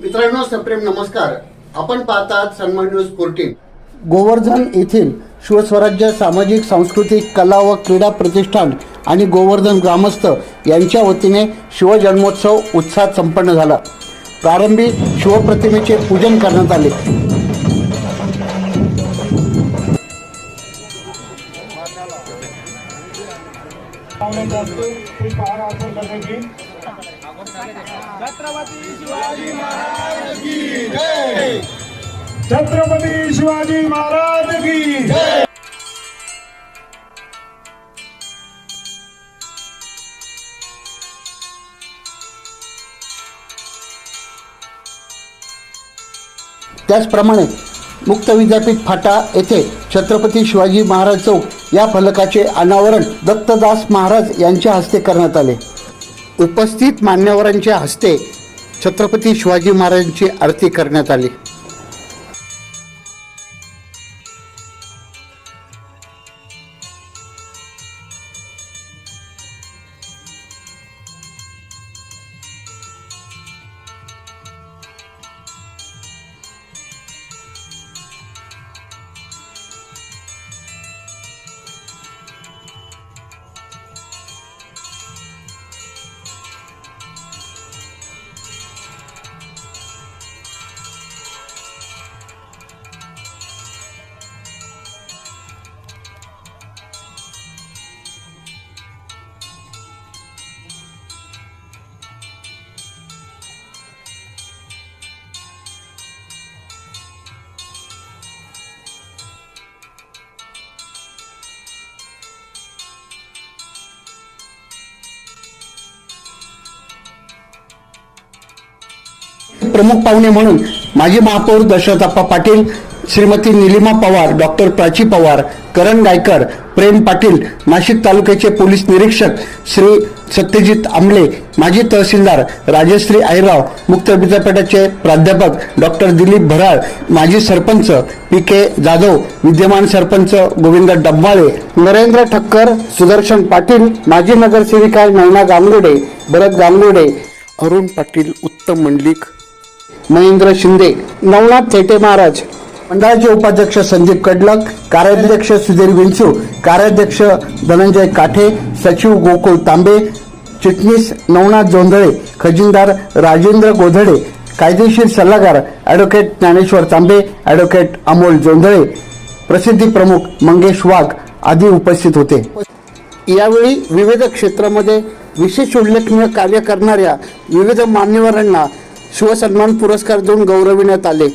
मित्रांनो सप्रेम नमस्कार. आपण पाहतात सन्मान न्यूज फोर्टीन गोवर्धन येथील शिवस्वराज्य सामाजिक सांस्कृतिक कला व क्रीडा प्रतिष्ठान आणि गोवर्धन ग्रामस्थ यांच्या वतीने शिवजन्मोत्सव उत्साहात संपन्न झाला. प्रारंभी शिवप्रतिमेचे पूजन करण्यात आले. छत्रपती शिवाजी महाराज की त्याचप्रमाणे मुक्त विद्यापीठ फाटा येथे छत्रपती शिवाजी महाराज चौक या फलकाचे अनावरण दत्तदास महाराज यांच्या हस्ते करण्यात आले. उपस्थित मान्यवरांच्या हस्ते छत्रपती शिवाजी महाराजांची आरती करण्यात आली. प्रमुख पाहुणे म्हणून माजी महापौर दशरथप्पा पाटील श्रीमती निलिमा पवार डॉक्टर प्राची पवार करण गायकर प्रेम पाटील नाशिक तालुक्याचे पोलीस निरीक्षक श्री सत्यजित आमले माजी तहसीलदार राजश्री आईराव मुक्त विद्यापीठाचे प्राध्यापक डॉक्टर दिलीप भराळ माजी सरपंच पी के जाधव विद्यमान सरपंच गोविंद डब्बाळे नरेंद्र ठक्कर सुदर्शन पाटील माजी नगरसेविका नैना गामगुडे भरत गामगुडे अरुण पाटील उत्तम मंडलिक महेंद्र शिंदे. नवनाथ थेटे महाराज. मंडळाचे उपाध्यक्ष संदीप कडलक कार्याध्यक्ष सुधीर विंचू कार्याध्यक्ष धनंजय काठे सचिव गोकुळ तांबे चिटणीस नवनाथ जोंधळे खजिनदार राजेंद्र गोधडे कायदेशीर सल्लागार ॲडव्होकेट ज्ञानेश्वर तांबे ॲडव्होकेट अमोल जोंधळे प्रसिद्धी प्रमुख मंगेश वाघ आदी उपस्थित होते. यावेळी विविध क्षेत्रामध्ये विशेष उल्लेखनीय कार्य करणाऱ्या विविध मान्यवरांना शिवसन्मान पुरस्कार देऊन गौरविण्यात आले.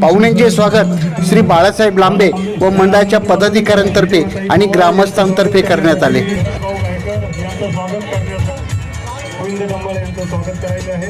पाहुण्यांचे स्वागत श्री बाळासाहेब लांबे व मंडळाच्या पदाधिकाऱ्यांतर्फे आणि ग्रामस्थांतर्फे करण्यात आले. स्वागत करायचे आहे.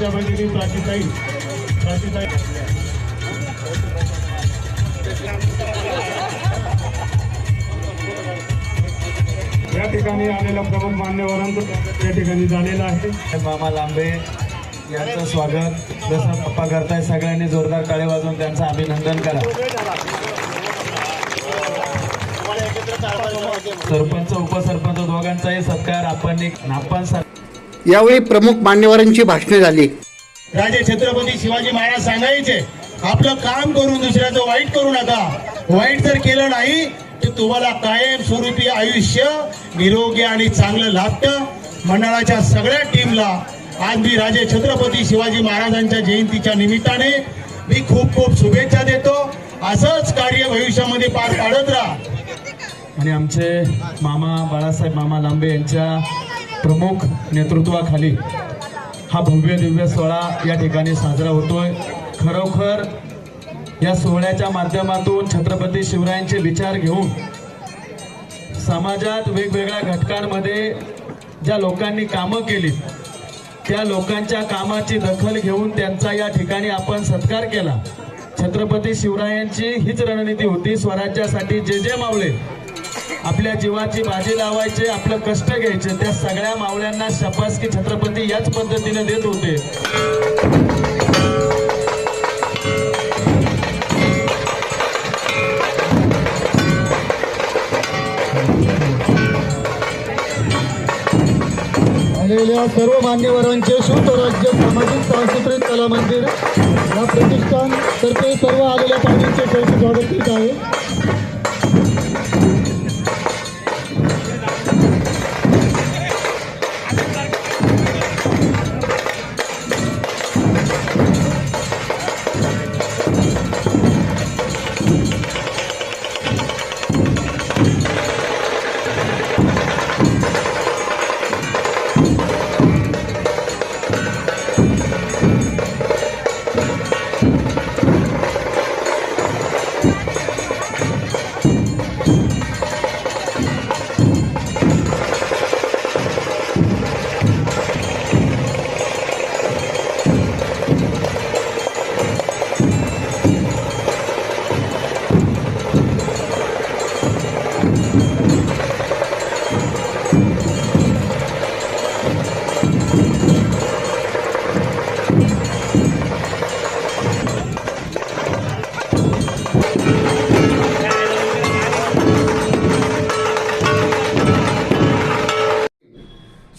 आमच्या भगिनी प्राचीताई प्राचीताई या ठिकाणी आलेल्या प्रमुख मान्यवरांचं स्वागत या ठिकाणी झालेलं आहे. मामा लांबे यांचं स्वागत. जसं पप्पा करताय सगळ्यांनी जोरदार काळे वाजवून त्यांचं अभिनंदन करा. सरपंच उपसरपंच दोघांचाही सत्कार आपण आपण सर यावेळी प्रमुख मान्यवरांची भाषणे झाली. राजे छत्रपती शिवाजी महाराज सांगायचे आपलं काम करून दुसऱ्याचं वाईट करू नका. वाईट जर केलं नाही तर तुम्हाला कायम स्वरूपी आयुष्य निरोगी आणि चांगलं लाभतं. मंडळाच्या सगळ्या टीमला आज मी राजे छत्रपती शिवाजी महाराजांच्या जयंतीच्या निमित्ताने मी खूप खूप शुभेच्छा देतो. असंच कार्य भविष्यामध्ये पार पाडत राहा. आणि आमचे मामा बाळासाहेब मामा लांबे यांच्या प्रमुख नेतृत्वाखाली हा भव्य दिव्य सोहळा या ठिकाणी साजरा होतोय. खरोखर या सोहळ्याच्या माध्यमातून छत्रपती शिवरायांचे विचार घेऊन समाजात वेगवेगळ्या घटकांमध्ये ज्या लोकांनी कामं केली त्या लोकांच्या कामाची दखल घेऊन त्यांचा या ठिकाणी आपण सत्कार केला. छत्रपती शिवरायांची हीच रणनीती होती. स्वराज्यासाठी जे जे मावळे आपल्या जीवाची बाजी लावायचे आपलं कष्ट घ्यायचे त्या सगळ्या मावळ्यांना शपासकी छत्रपती याच पद्धतीने देत होते. आलेल्या सर्व मान्यवरांचे राज्य सामाजिक सांस्कृतिक कला मंदिर या प्रतिष्ठान तर्फे सर्व आलेल्या पाहुण्यांचे स्वागत करीत आहे